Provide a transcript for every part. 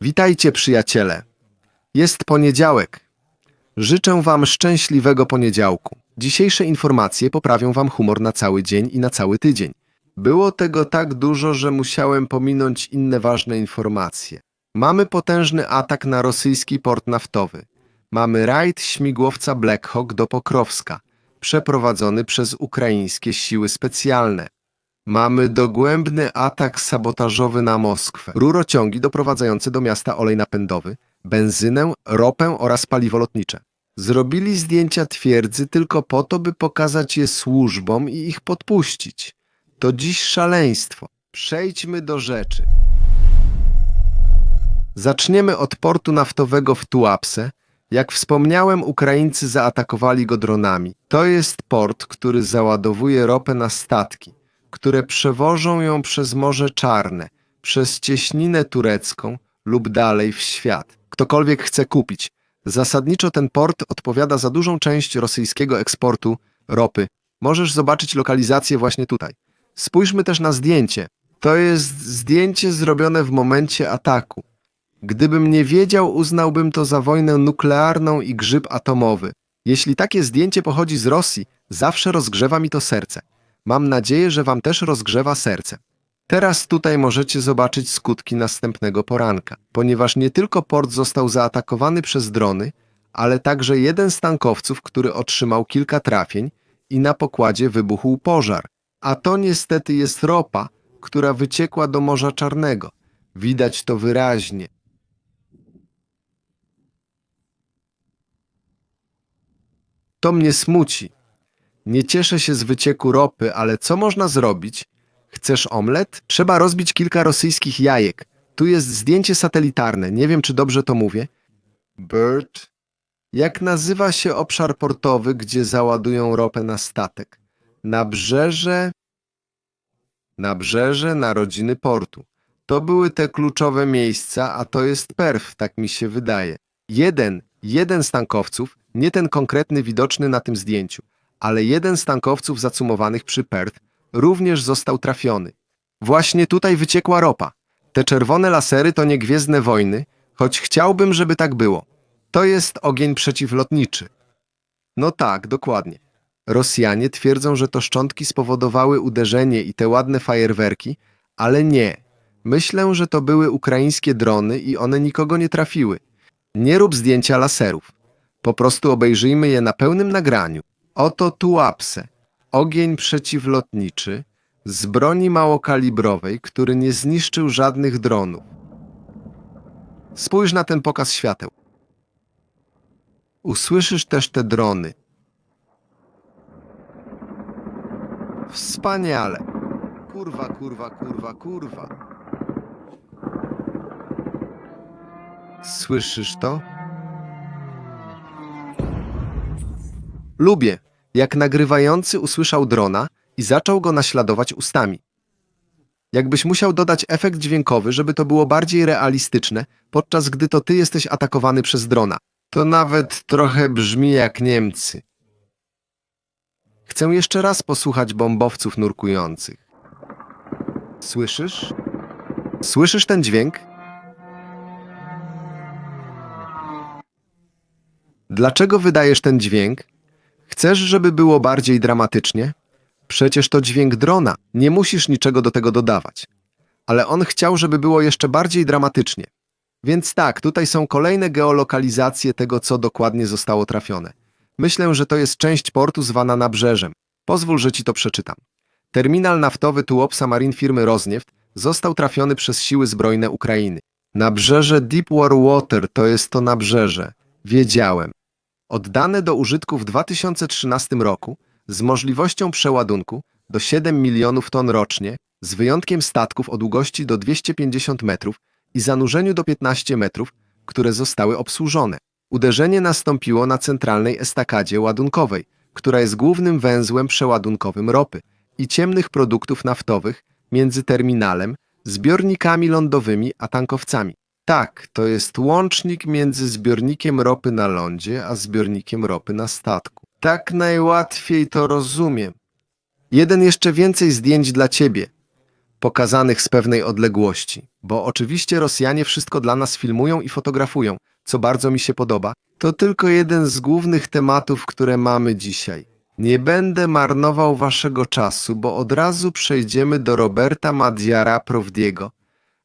Witajcie, przyjaciele. Jest poniedziałek. Życzę Wam szczęśliwego poniedziałku. Dzisiejsze informacje poprawią Wam humor na cały dzień i na cały tydzień. Było tego tak dużo, że musiałem pominąć inne ważne informacje. Mamy potężny atak na rosyjski port naftowy. Mamy rajd śmigłowca Black Hawk do Pokrowska, przeprowadzony przez ukraińskie siły specjalne. Mamy dogłębny atak sabotażowy na Moskwę. Rurociągi doprowadzające do miasta olej napędowy, benzynę, ropę oraz paliwo lotnicze. Zrobili zdjęcia twierdzy tylko po to, by pokazać je służbom i ich podpuścić. To dziś szaleństwo. Przejdźmy do rzeczy. Zaczniemy od portu naftowego w Tuapse. Jak wspomniałem, Ukraińcy zaatakowali go dronami. To jest port, który załadowuje ropę na statki, które przewożą ją przez Morze Czarne, przez cieśninę turecką lub dalej w świat. Ktokolwiek chce kupić. Zasadniczo ten port odpowiada za dużą część rosyjskiego eksportu ropy. Możesz zobaczyć lokalizację właśnie tutaj. Spójrzmy też na zdjęcie. To jest zdjęcie zrobione w momencie ataku. Gdybym nie wiedział, uznałbym to za wojnę nuklearną i grzyb atomowy. Jeśli takie zdjęcie pochodzi z Rosji, zawsze rozgrzewa mi to serce. Mam nadzieję, że wam też rozgrzewa serce. Teraz tutaj możecie zobaczyć skutki następnego poranka, ponieważ nie tylko port został zaatakowany przez drony, ale także jeden z tankowców, który otrzymał kilka trafień i na pokładzie wybuchł pożar. A to niestety jest ropa, która wyciekła do Morza Czarnego. Widać to wyraźnie. To mnie smuci. Nie cieszę się z wycieku ropy, ale co można zrobić? Chcesz omlet? Trzeba rozbić kilka rosyjskich jajek. Tu jest zdjęcie satelitarne, nie wiem czy dobrze to mówię. Bird. Jak nazywa się obszar portowy, gdzie załadują ropę na statek? Nabrzeże. Nabrzeże narodziny portu. To były te kluczowe miejsca, a to jest perf, tak mi się wydaje. Jeden, jeden z tankowców, nie ten konkretny widoczny na tym zdjęciu, ale jeden z tankowców zacumowanych przy Perth również został trafiony. Właśnie tutaj wyciekła ropa. Te czerwone lasery to nie gwiezdne wojny, choć chciałbym, żeby tak było. To jest ogień przeciwlotniczy. No tak, dokładnie. Rosjanie twierdzą, że to szczątki spowodowały uderzenie i te ładne fajerwerki, ale nie. Myślę, że to były ukraińskie drony i one nikogo nie trafiły. Nie rób zdjęcia laserów. Po prostu obejrzyjmy je na pełnym nagraniu. Oto Tuapse, ogień przeciwlotniczy z broni małokalibrowej, który nie zniszczył żadnych dronów. Spójrz na ten pokaz świateł. Usłyszysz też te drony. Wspaniale. Kurwa, kurwa, kurwa, kurwa. Słyszysz to? Lubię, jak nagrywający usłyszał drona i zaczął go naśladować ustami. Jakbyś musiał dodać efekt dźwiękowy, żeby to było bardziej realistyczne, podczas gdy to ty jesteś atakowany przez drona. To nawet trochę brzmi jak Niemcy. Chcę jeszcze raz posłuchać bombowców nurkujących. Słyszysz? Słyszysz ten dźwięk? Dlaczego wydajesz ten dźwięk? Chcesz, żeby było bardziej dramatycznie? Przecież to dźwięk drona, nie musisz niczego do tego dodawać. Ale on chciał, żeby było jeszcze bardziej dramatycznie. Więc tak, tutaj są kolejne geolokalizacje tego, co dokładnie zostało trafione. Myślę, że to jest część portu zwana Nabrzeżem. Pozwól, że ci to przeczytam. Terminal naftowy Tuopsa Marine firmy Rosnieft został trafiony przez siły zbrojne Ukrainy. Nabrzeże Deepwater Water to jest to nabrzeże. Wiedziałem. Oddane do użytku w 2013 roku z możliwością przeładunku do 7 milionów ton rocznie, z wyjątkiem statków o długości do 250 metrów i zanurzeniu do 15 metrów, które zostały obsłużone. Uderzenie nastąpiło na centralnej estakadzie ładunkowej, która jest głównym węzłem przeładunkowym ropy i ciemnych produktów naftowych między terminalem, zbiornikami lądowymi a tankowcami. Tak, to jest łącznik między zbiornikiem ropy na lądzie a zbiornikiem ropy na statku. Tak najłatwiej to rozumiem. Jeden jeszcze więcej zdjęć dla ciebie. pokazanych z pewnej odległości. Bo oczywiście Rosjanie wszystko dla nas filmują i fotografują, co bardzo mi się podoba. To tylko jeden z głównych tematów, które mamy dzisiaj. Nie będę marnował waszego czasu, bo od razu przejdziemy do Roberta Madiara Prowdiego,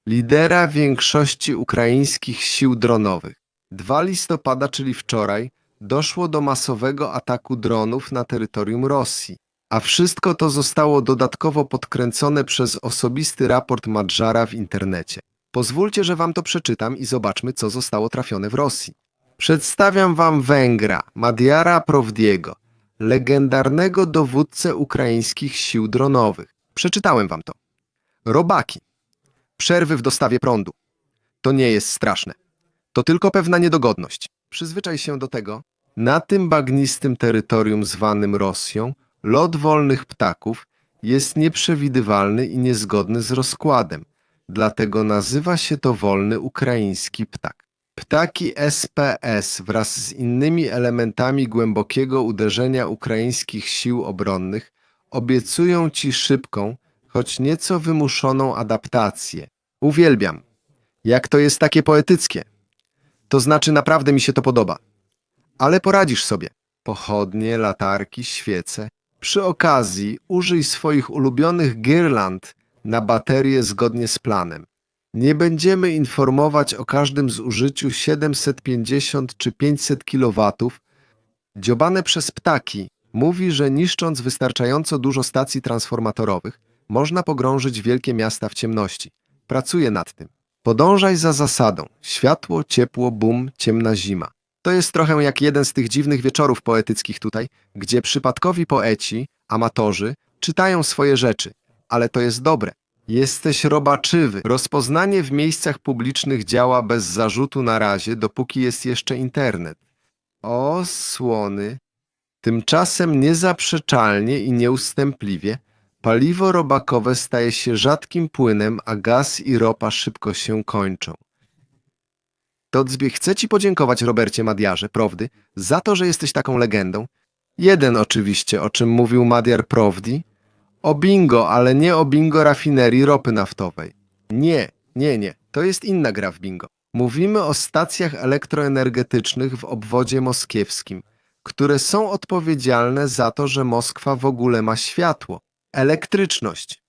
lidera większości ukraińskich sił dronowych. 2 listopada, czyli wczoraj, doszło do masowego ataku dronów na terytorium Rosji, a wszystko to zostało dodatkowo podkręcone przez osobisty raport Madżara w internecie. Pozwólcie, że wam to przeczytam i zobaczmy, co zostało trafione w Rosji. Przedstawiam wam Węgra, Madiara Prowdiego, legendarnego dowódcę ukraińskich sił dronowych. Przeczytałem wam to. Robaki. Przerwy w dostawie prądu. To nie jest straszne. To tylko pewna niedogodność. Przyzwyczaj się do tego. Na tym bagnistym terytorium zwanym Rosją lot wolnych ptaków jest nieprzewidywalny i niezgodny z rozkładem. Dlatego nazywa się to wolny ukraiński ptak. Ptaki SPS wraz z innymi elementami głębokiego uderzenia ukraińskich sił obronnych obiecują ci szybką, choć nieco wymuszoną adaptację. Uwielbiam. Jak to jest takie poetyckie. To znaczy naprawdę mi się to podoba. Ale poradzisz sobie. Pochodnie, latarki, świece. Przy okazji użyj swoich ulubionych girland na baterie zgodnie z planem. Nie będziemy informować o każdym zużyciu 750 czy 500 kW. Dziobane przez ptaki mówi, że niszcząc wystarczająco dużo stacji transformatorowych, można pogrążyć wielkie miasta w ciemności. Pracuję nad tym. Podążaj za zasadą. Światło, ciepło, bum, ciemna zima. To jest trochę jak jeden z tych dziwnych wieczorów poetyckich tutaj, gdzie przypadkowi poeci, amatorzy, czytają swoje rzeczy. Ale to jest dobre. Jesteś robaczywy. Rozpoznanie w miejscach publicznych działa bez zarzutu na razie, dopóki jest jeszcze internet. O, słony. Tymczasem niezaprzeczalnie i nieustępliwie paliwo robakowe staje się rzadkim płynem, a gaz i ropa szybko się kończą. Todzbie chcę Ci podziękować, Robercie Madiarze, Prawdy, za to, że jesteś taką legendą. Jeden oczywiście, o czym mówił Madiar Prawdi, o bingo, ale nie o bingo rafinerii ropy naftowej. Nie, nie, nie, to jest inna gra w bingo. Mówimy o stacjach elektroenergetycznych w obwodzie moskiewskim, które są odpowiedzialne za to, że Moskwa w ogóle ma światło, elektryczność.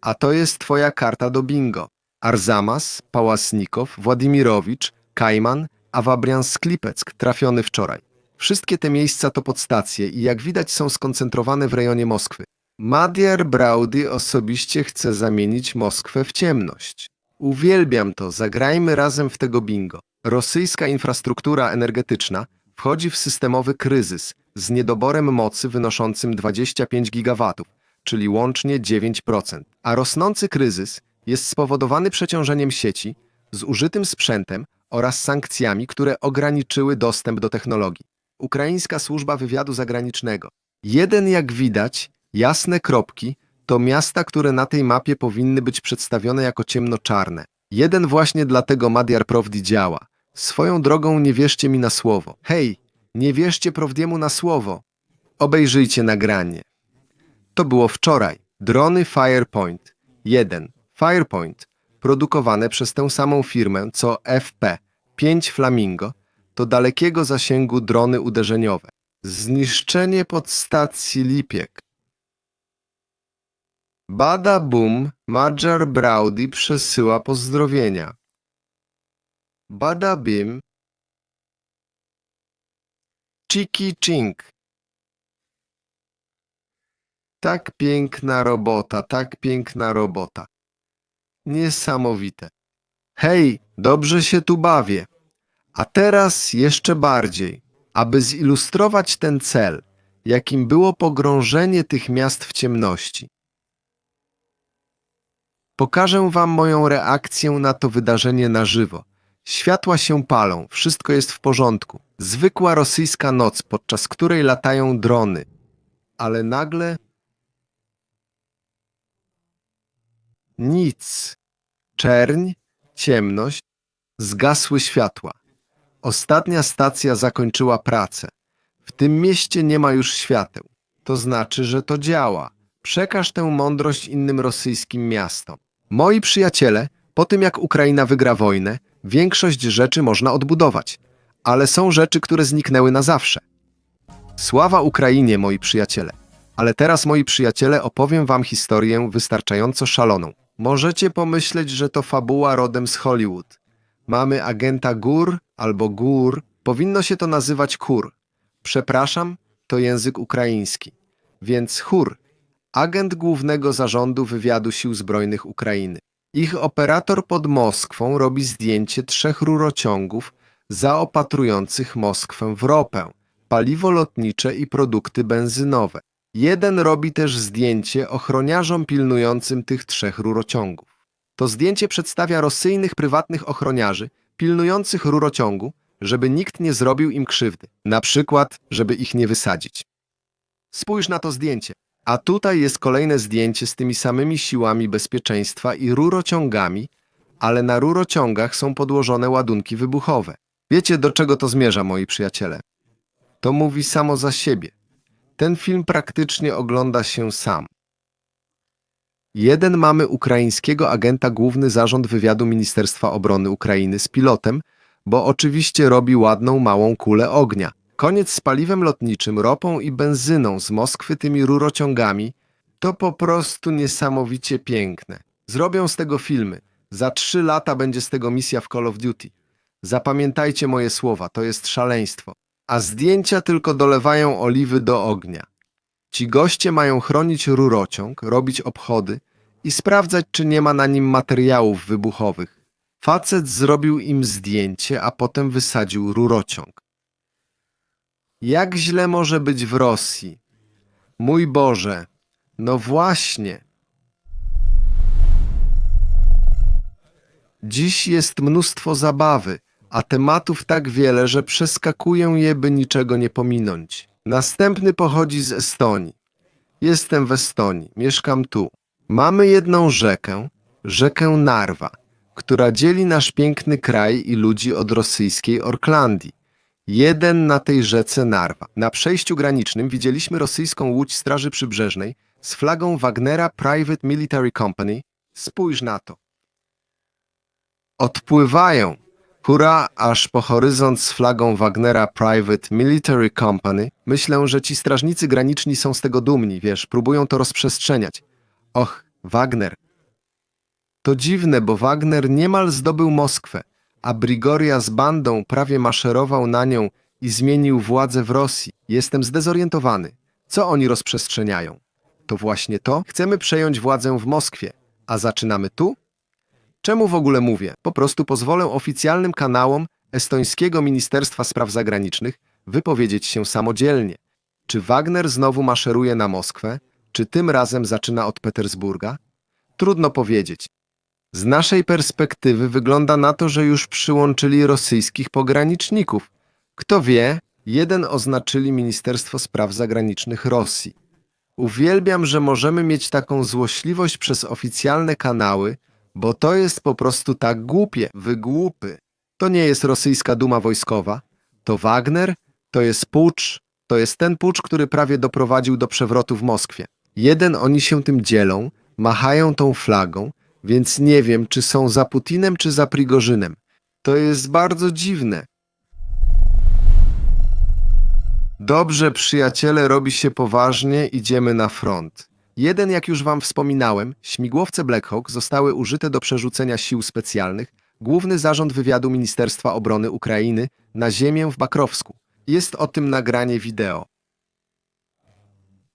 A to jest twoja karta do bingo. Arzamas, Pałasnikow, Władimirowicz, Kajman, a Wabrian-Sklipeck trafiony wczoraj. Wszystkie te miejsca to podstacje i jak widać są skoncentrowane w rejonie Moskwy. Madiar Braudy osobiście chce zamienić Moskwę w ciemność. Uwielbiam to, zagrajmy razem w tego bingo. Rosyjska infrastruktura energetyczna wchodzi w systemowy kryzys z niedoborem mocy wynoszącym 25 gigawatów, czyli łącznie 9%. A rosnący kryzys jest spowodowany przeciążeniem sieci, zużytym sprzętem oraz sankcjami, które ograniczyły dostęp do technologii. Ukraińska służba wywiadu zagranicznego. Jeden, jak widać, jasne kropki to miasta, które na tej mapie powinny być przedstawione jako ciemnoczarne. Jeden właśnie dlatego Madiar Prawdi działa. Swoją drogą nie wierzcie mi na słowo. Hej, nie wierzcie Prawdiemu na słowo. Obejrzyjcie nagranie. To było wczoraj. Drony Firepoint 1. Firepoint, produkowane przez tę samą firmę co FP 5 Flamingo, to dalekiego zasięgu drony uderzeniowe. Zniszczenie podstacji Lipiek. Bada Boom, Madżar Braudy przesyła pozdrowienia. Bada Bim, Chiki Chink. Tak piękna robota, tak piękna robota. Niesamowite. Hej, dobrze się tu bawię. A teraz jeszcze bardziej, aby zilustrować ten cel, jakim było pogrążenie tych miast w ciemności. Pokażę wam moją reakcję na to wydarzenie na żywo. Światła się palą, wszystko jest w porządku. Zwykła rosyjska noc, podczas której latają drony. Ale nagle nic. Czerń, ciemność, zgasły światła. Ostatnia stacja zakończyła pracę. W tym mieście nie ma już świateł. To znaczy, że to działa. Przekaż tę mądrość innym rosyjskim miastom. Moi przyjaciele, po tym jak Ukraina wygra wojnę, większość rzeczy można odbudować, ale są rzeczy, które zniknęły na zawsze. Sława Ukrainie, moi przyjaciele. Ale teraz, moi przyjaciele, opowiem wam historię wystarczająco szaloną. Możecie pomyśleć, że to fabuła rodem z Hollywood. Mamy agenta Gór albo Gór. Powinno się to nazywać Kur. Przepraszam, to język ukraiński. Więc Chur, agent głównego zarządu wywiadu sił zbrojnych Ukrainy. Ich operator pod Moskwą robi zdjęcie trzech rurociągów zaopatrujących Moskwę w ropę, paliwo lotnicze i produkty benzynowe. Jeden robi też zdjęcie ochroniarzom pilnującym tych trzech rurociągów. To zdjęcie przedstawia rosyjnych prywatnych ochroniarzy pilnujących rurociągu, żeby nikt nie zrobił im krzywdy, na przykład, żeby ich nie wysadzić. Spójrz na to zdjęcie. A tutaj jest kolejne zdjęcie z tymi samymi siłami bezpieczeństwa i rurociągami, ale na rurociągach są podłożone ładunki wybuchowe. Wiecie, do czego to zmierza, moi przyjaciele? To mówi samo za siebie. Ten film praktycznie ogląda się sam. Jeden mamy ukraińskiego agenta główny zarząd wywiadu Ministerstwa Obrony Ukrainy z pilotem, bo oczywiście robi ładną małą kulę ognia. Koniec z paliwem lotniczym, ropą i benzyną z Moskwy tymi rurociągami to po prostu niesamowicie piękne. Zrobią z tego filmy. Za trzy lata będzie z tego misja w Call of Duty. Zapamiętajcie moje słowa, to jest szaleństwo. A zdjęcia tylko dolewają oliwy do ognia. Ci goście mają chronić rurociąg, robić obchody i sprawdzać, czy nie ma na nim materiałów wybuchowych. Facet zrobił im zdjęcie, a potem wysadził rurociąg. Jak źle może być w Rosji? Mój Boże, no właśnie. Dziś jest mnóstwo zabawy, a tematów tak wiele, że przeskakuję je, by niczego nie pominąć. Następny pochodzi z Estonii. Jestem w Estonii, mieszkam tu. Mamy jedną rzekę, rzekę Narwa, która dzieli nasz piękny kraj i ludzi od rosyjskiej Orklandii. Jeden na tej rzece Narwa. Na przejściu granicznym widzieliśmy rosyjską łódź Straży Przybrzeżnej z flagą Wagnera Private Military Company. Spójrz na to. Odpływają. Hurra, aż po horyzont z flagą Wagnera Private Military Company. Myślę, że ci strażnicy graniczni są z tego dumni, wiesz, próbują to rozprzestrzeniać. Och, Wagner. To dziwne, bo Wagner niemal zdobył Moskwę, a Brigoria z bandą prawie maszerował na nią i zmienił władzę w Rosji. Jestem zdezorientowany. Co oni rozprzestrzeniają? To właśnie to? Chcemy przejąć władzę w Moskwie, a zaczynamy tu? Czemu w ogóle mówię? Po prostu pozwolę oficjalnym kanałom estońskiego Ministerstwa Spraw Zagranicznych wypowiedzieć się samodzielnie. Czy Wagner znowu maszeruje na Moskwę? Czy tym razem zaczyna od Petersburga? Trudno powiedzieć. Z naszej perspektywy wygląda na to, że już przyłączyli rosyjskich pograniczników. Kto wie, jeden oznaczyli Ministerstwo Spraw Zagranicznych Rosji. Uwielbiam, że możemy mieć taką złośliwość przez oficjalne kanały, bo to jest po prostu tak głupie, wygłupy. To nie jest rosyjska duma wojskowa, to Wagner, to jest pucz, to jest ten pucz, który prawie doprowadził do przewrotu w Moskwie. Jeden oni się tym dzielą, machają tą flagą, więc nie wiem, czy są za Putinem, czy za Prigorzynem. To jest bardzo dziwne. Dobrze, przyjaciele, robi się poważnie, idziemy na front. Jeden, jak już wam wspominałem, śmigłowce Black Hawk zostały użyte do przerzucenia sił specjalnych, Główny Zarząd Wywiadu Ministerstwa Obrony Ukrainy na ziemię w Bakrowsku. Jest o tym nagranie wideo.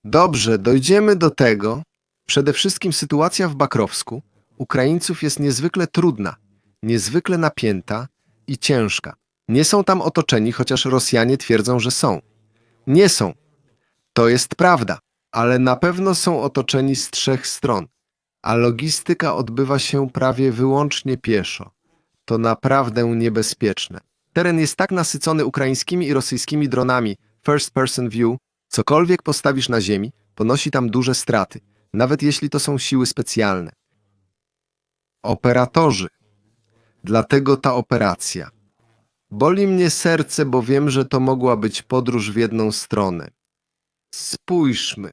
Dobrze, dojdziemy do tego. Przede wszystkim sytuacja w Bakrowsku Ukraińców jest niezwykle trudna, niezwykle napięta i ciężka. Nie są tam otoczeni, chociaż Rosjanie twierdzą, że są. Nie są. To jest prawda, ale na pewno są otoczeni z trzech stron, a logistyka odbywa się prawie wyłącznie pieszo. To naprawdę niebezpieczne. Teren jest tak nasycony ukraińskimi i rosyjskimi dronami first person view, cokolwiek postawisz na ziemi, ponosi tam duże straty, nawet jeśli to są siły specjalne. Operatorzy. Dlatego ta operacja. Boli mnie serce, bo wiem, że to mogła być podróż w jedną stronę. Spójrzmy.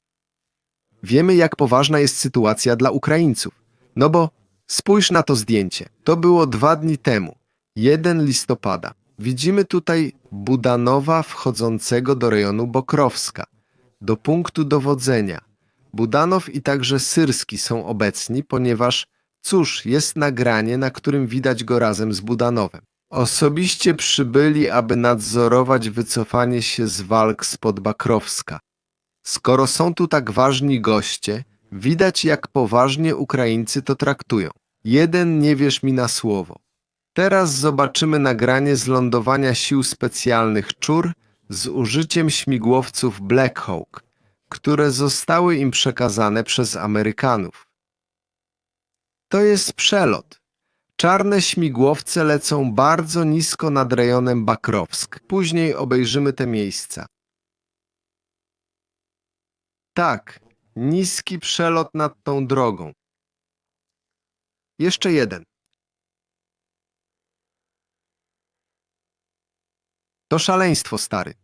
Wiemy, jak poważna jest sytuacja dla Ukraińców. No bo Spójrz na to zdjęcie. To było dwa dni temu, 1 listopada. Widzimy tutaj Budanowa wchodzącego do rejonu Bokrowska, do punktu dowodzenia. Budanow i także Syrski są obecni, ponieważ, cóż, jest nagranie, na którym widać go razem z Budanowem. Osobiście przybyli, aby nadzorować wycofanie się z walk spod Bakrowska. Skoro są tu tak ważni goście, widać jak poważnie Ukraińcy to traktują. Jeden nie wierz mi na słowo. Teraz zobaczymy nagranie z lądowania sił specjalnych Czur z użyciem śmigłowców Black Hawk, które zostały im przekazane przez Amerykanów. To jest przelot. Czarne śmigłowce lecą bardzo nisko nad rejonem Bakrowsk. Później obejrzymy te miejsca. Tak, niski przelot nad tą drogą. Jeszcze jeden. To szaleństwo, stary.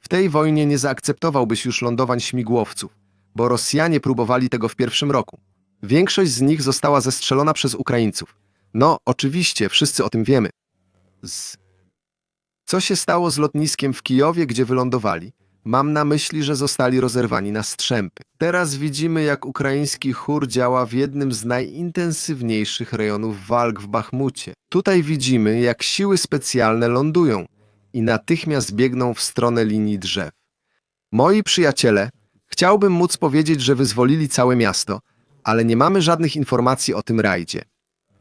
W tej wojnie nie zaakceptowałbyś już lądowań śmigłowców, bo Rosjanie próbowali tego w pierwszym roku. Większość z nich została zestrzelona przez Ukraińców. No, oczywiście, wszyscy o tym wiemy. Z... Co się stało z lotniskiem w Kijowie, gdzie wylądowali? Mam na myśli, że zostali rozerwani na strzępy. Teraz widzimy, jak ukraiński chór działa w jednym z najintensywniejszych rejonów walk w Bachmucie. Tutaj widzimy, jak siły specjalne lądują i natychmiast biegną w stronę linii drzew. Moi przyjaciele, chciałbym móc powiedzieć, że wyzwolili całe miasto, ale nie mamy żadnych informacji o tym rajdzie.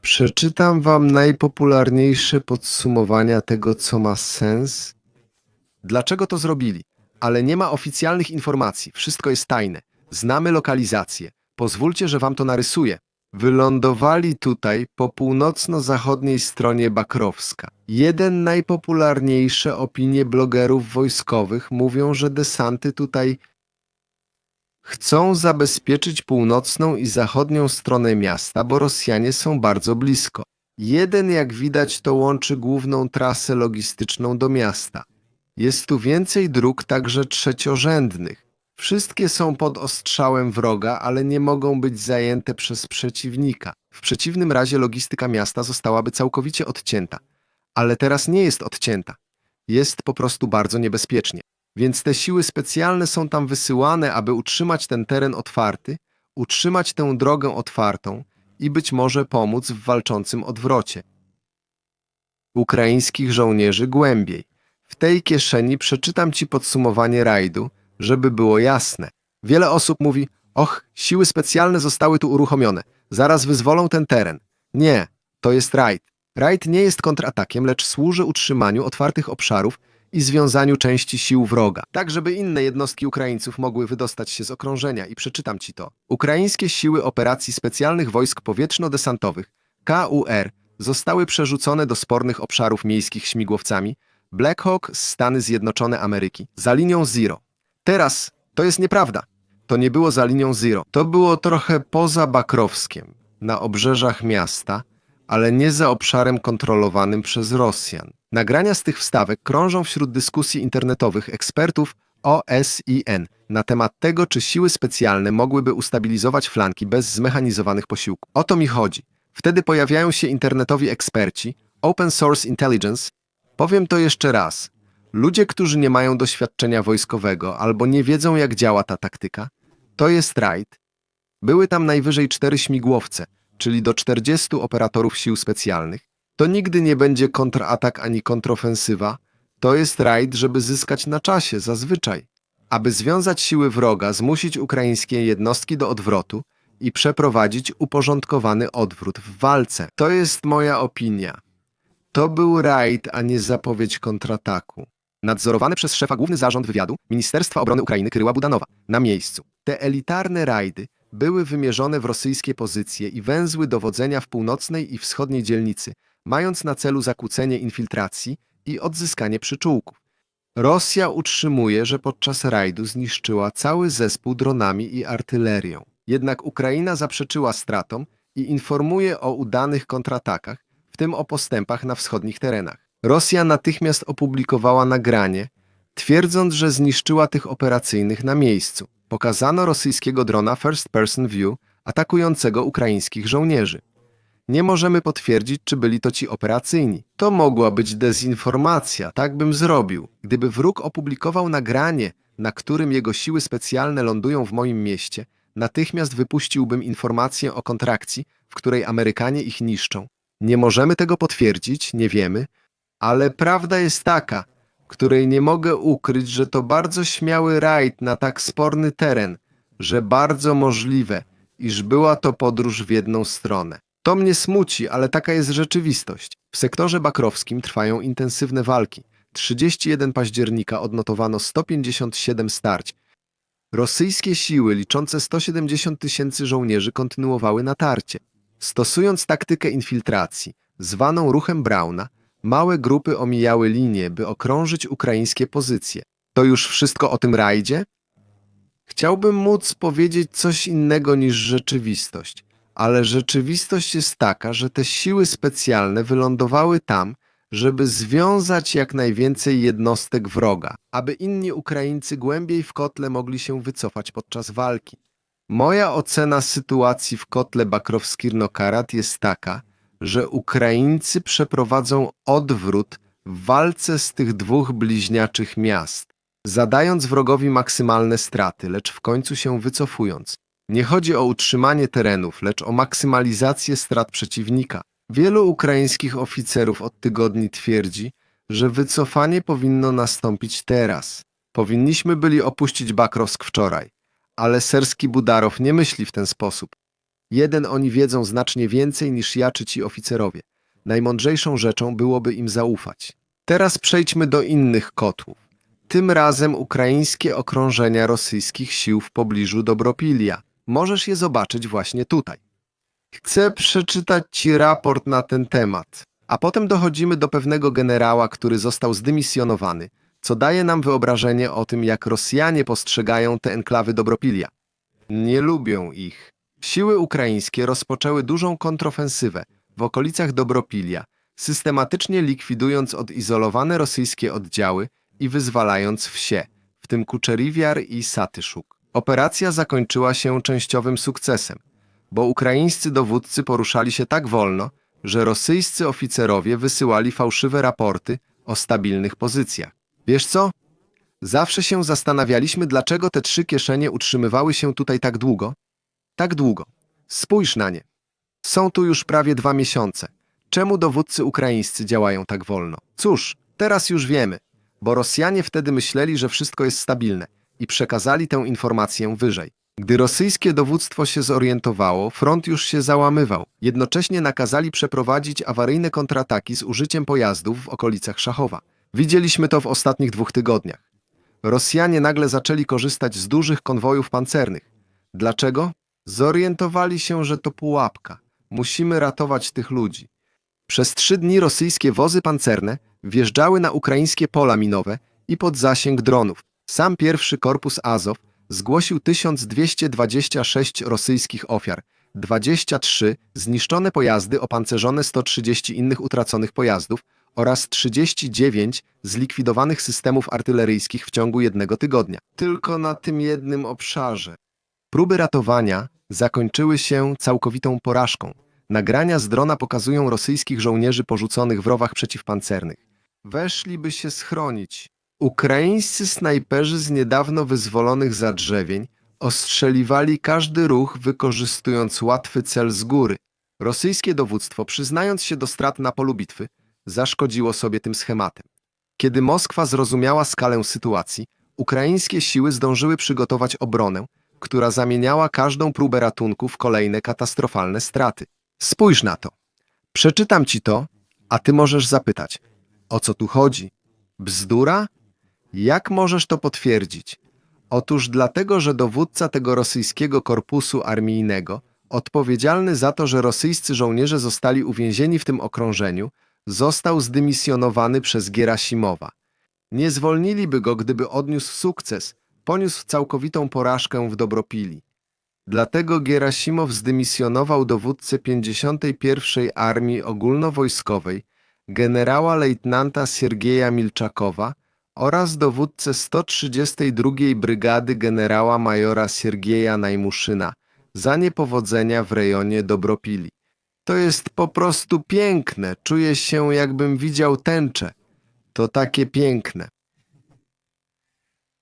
Przeczytam wam najpopularniejsze podsumowania tego, co ma sens. Dlaczego to zrobili? Ale nie ma oficjalnych informacji, wszystko jest tajne. Znamy lokalizację. Pozwólcie, że wam to narysuję. Wylądowali tutaj po północno-zachodniej stronie Bakrowska. Jeden najpopularniejsze opinie blogerów wojskowych mówią, że desanty tutaj chcą zabezpieczyć północną i zachodnią stronę miasta, bo Rosjanie są bardzo blisko. Jeden, jak widać, to łączy główną trasę logistyczną do miasta. Jest tu więcej dróg, także trzeciorzędnych. Wszystkie są pod ostrzałem wroga, ale nie mogą być zajęte przez przeciwnika. W przeciwnym razie logistyka miasta zostałaby całkowicie odcięta. Ale teraz nie jest odcięta. Jest po prostu bardzo niebezpiecznie. Więc te siły specjalne są tam wysyłane, aby utrzymać ten teren otwarty, utrzymać tę drogę otwartą i być może pomóc w walczącym odwrocie. Ukraińskich żołnierzy głębiej. W tej kieszeni przeczytam ci podsumowanie rajdu, żeby było jasne. Wiele osób mówi: Och, siły specjalne zostały tu uruchomione, zaraz wyzwolą ten teren. Nie, to jest rajd. Rajd nie jest kontratakiem, lecz służy utrzymaniu otwartych obszarów i związaniu części sił wroga, tak żeby inne jednostki Ukraińców mogły wydostać się z okrążenia i przeczytam ci to. Ukraińskie siły operacji specjalnych wojsk powietrzno-desantowych KUR zostały przerzucone do spornych obszarów miejskich śmigłowcami Black Hawk z Stany Zjednoczone Ameryki za linią Zero. Teraz to jest nieprawda. To nie było za linią Zero. To było trochę poza Bakrowskiem, na obrzeżach miasta, ale nie za obszarem kontrolowanym przez Rosjan. Nagrania z tych wstawek krążą wśród dyskusji internetowych ekspertów OSIN na temat tego, czy siły specjalne mogłyby ustabilizować flanki bez zmechanizowanych posiłków. O to mi chodzi. Wtedy pojawiają się internetowi eksperci, open source intelligence. Powiem to jeszcze raz. Ludzie, którzy nie mają doświadczenia wojskowego albo nie wiedzą, jak działa ta taktyka, to jest rajd. Były tam najwyżej cztery śmigłowce, czyli do 40 operatorów sił specjalnych. To nigdy nie będzie kontratak ani kontrofensywa. To jest rajd, żeby zyskać na czasie, zazwyczaj. Aby związać siły wroga, zmusić ukraińskie jednostki do odwrotu i przeprowadzić uporządkowany odwrót w walce. To jest moja opinia. To był rajd, a nie zapowiedź kontrataku. Nadzorowany przez szefa Główny Zarząd Wywiadu Ministerstwa Obrony Ukrainy Kryła Budanowa. Na miejscu. Te elitarne rajdy były wymierzone w rosyjskie pozycje i węzły dowodzenia w północnej i wschodniej dzielnicy, mając na celu zakłócenie infiltracji i odzyskanie przyczółków. Rosja utrzymuje, że podczas rajdu zniszczyła cały zespół dronami i artylerią. Jednak Ukraina zaprzeczyła stratom i informuje o udanych kontratakach, w tym o postępach na wschodnich terenach. Rosja natychmiast opublikowała nagranie, twierdząc, że zniszczyła tych operacyjnych na miejscu. Pokazano rosyjskiego drona First Person View atakującego ukraińskich żołnierzy. Nie możemy potwierdzić, czy byli to ci operacyjni. To mogła być dezinformacja, tak bym zrobił. Gdyby wróg opublikował nagranie, na którym jego siły specjalne lądują w moim mieście, natychmiast wypuściłbym informację o kontrakcji, w której Amerykanie ich niszczą. Nie możemy tego potwierdzić, nie wiemy, ale prawda jest taka, której nie mogę ukryć, że to bardzo śmiały rajd na tak sporny teren, że bardzo możliwe, iż była to podróż w jedną stronę. To mnie smuci, ale taka jest rzeczywistość. W sektorze bakrowskim trwają intensywne walki. 31 października odnotowano 157 starć. Rosyjskie siły liczące 170 tysięcy żołnierzy kontynuowały natarcie. Stosując taktykę infiltracji, zwaną ruchem Brauna, małe grupy omijały linię, by okrążyć ukraińskie pozycje. To już wszystko o tym rajdzie? Chciałbym móc powiedzieć coś innego niż rzeczywistość, ale rzeczywistość jest taka, że te siły specjalne wylądowały tam, żeby związać jak najwięcej jednostek wroga, aby inni Ukraińcy głębiej w kotle mogli się wycofać podczas walki. Moja ocena sytuacji w kotle Bakrowskirno-Karat jest taka, że Ukraińcy przeprowadzą odwrót w walce z tych dwóch bliźniaczych miast, zadając wrogowi maksymalne straty, lecz w końcu się wycofując. Nie chodzi o utrzymanie terenów, lecz o maksymalizację strat przeciwnika. Wielu ukraińskich oficerów od tygodni twierdzi, że wycofanie powinno nastąpić teraz. Powinniśmy byli opuścić Bakrowsk wczoraj, ale serski Budarow nie myśli w ten sposób. Jeden oni wiedzą znacznie więcej niż ja czy ci oficerowie. Najmądrzejszą rzeczą byłoby im zaufać. Teraz przejdźmy do innych kotłów. Tym razem ukraińskie okrążenia rosyjskich sił w pobliżu Dobropilia. Możesz je zobaczyć właśnie tutaj. Chcę przeczytać ci raport na ten temat, a potem dochodzimy do pewnego generała, który został zdymisjonowany, co daje nam wyobrażenie o tym, jak Rosjanie postrzegają te enklawy Dobropilia. Nie lubią ich. Siły ukraińskie rozpoczęły dużą kontrofensywę w okolicach Dobropilia, systematycznie likwidując odizolowane rosyjskie oddziały i wyzwalając wsie, w tym Kuczeriwiar i Satyszuk. Operacja zakończyła się częściowym sukcesem, bo ukraińscy dowódcy poruszali się tak wolno, że rosyjscy oficerowie wysyłali fałszywe raporty o stabilnych pozycjach. Wiesz co? Zawsze się zastanawialiśmy, dlaczego te trzy kieszenie utrzymywały się tutaj tak długo. Tak długo. Spójrz na nie. Są tu już prawie dwa miesiące. Czemu dowódcy ukraińscy działają tak wolno? Cóż, teraz już wiemy, bo Rosjanie wtedy myśleli, że wszystko jest stabilne i przekazali tę informację wyżej. Gdy rosyjskie dowództwo się zorientowało, front już się załamywał. Jednocześnie nakazali przeprowadzić awaryjne kontrataki z użyciem pojazdów w okolicach Szachowa. Widzieliśmy to w ostatnich dwóch tygodniach. Rosjanie nagle zaczęli korzystać z dużych konwojów pancernych. Dlaczego? Zorientowali się, że to pułapka. Musimy ratować tych ludzi. Przez trzy dni rosyjskie wozy pancerne wjeżdżały na ukraińskie pola minowe i pod zasięg dronów. Sam pierwszy korpus Azow zgłosił 1226 rosyjskich ofiar, 23 zniszczone pojazdy opancerzone 130 innych utraconych pojazdów oraz 39 zlikwidowanych systemów artyleryjskich w ciągu jednego tygodnia. Tylko na tym jednym obszarze. Próby ratowania zakończyły się całkowitą porażką. Nagrania z drona pokazują rosyjskich żołnierzy porzuconych w rowach przeciwpancernych. Weszliby się schronić. Ukraińscy snajperzy z niedawno wyzwolonych zadrzewień ostrzeliwali każdy ruch, wykorzystując łatwy cel z góry. Rosyjskie dowództwo, przyznając się do strat na polu bitwy, zaszkodziło sobie tym schematem. Kiedy Moskwa zrozumiała skalę sytuacji, ukraińskie siły zdążyły przygotować obronę, która zamieniała każdą próbę ratunku w kolejne katastrofalne straty. Spójrz na to. Przeczytam ci to, a ty możesz zapytać, o co tu chodzi? Bzdura? Jak możesz to potwierdzić? Otóż dlatego, że dowódca tego rosyjskiego korpusu armijnego, odpowiedzialny za to, że rosyjscy żołnierze zostali uwięzieni w tym okrążeniu, został zdymisjonowany przez Gierasimowa. Nie zwolniliby go, gdyby odniósł sukces, poniósł całkowitą porażkę w Dobropili. Dlatego Gierasimow zdymisjonował dowódcę 51. Armii Ogólnowojskowej, generała lejtnanta Siergieja Milczakowa oraz dowódcę 132. Brygady generała majora Siergieja Najmuszyna za niepowodzenia w rejonie Dobropili. To jest po prostu piękne. Czuję się, jakbym widział tęczę. To takie piękne.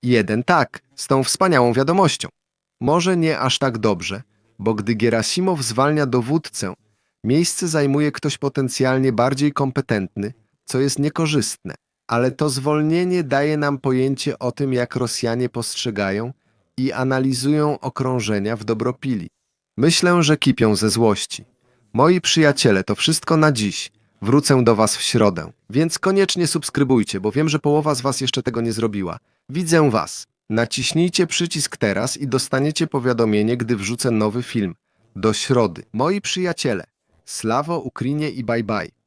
Jeden tak, z tą wspaniałą wiadomością. Może nie aż tak dobrze, bo gdy Gerasimow zwalnia dowódcę, miejsce zajmuje ktoś potencjalnie bardziej kompetentny, co jest niekorzystne. Ale to zwolnienie daje nam pojęcie o tym, jak Rosjanie postrzegają i analizują okrążenia w Dobropili. Myślę, że kipią ze złości. Moi przyjaciele, to wszystko na dziś. Wrócę do Was w środę, więc koniecznie subskrybujcie, bo wiem, że połowa z Was jeszcze tego nie zrobiła. Widzę Was. Naciśnijcie przycisk teraz i dostaniecie powiadomienie, gdy wrzucę nowy film. Do środy. Moi przyjaciele. Slawo, Ukrinie i bye bye.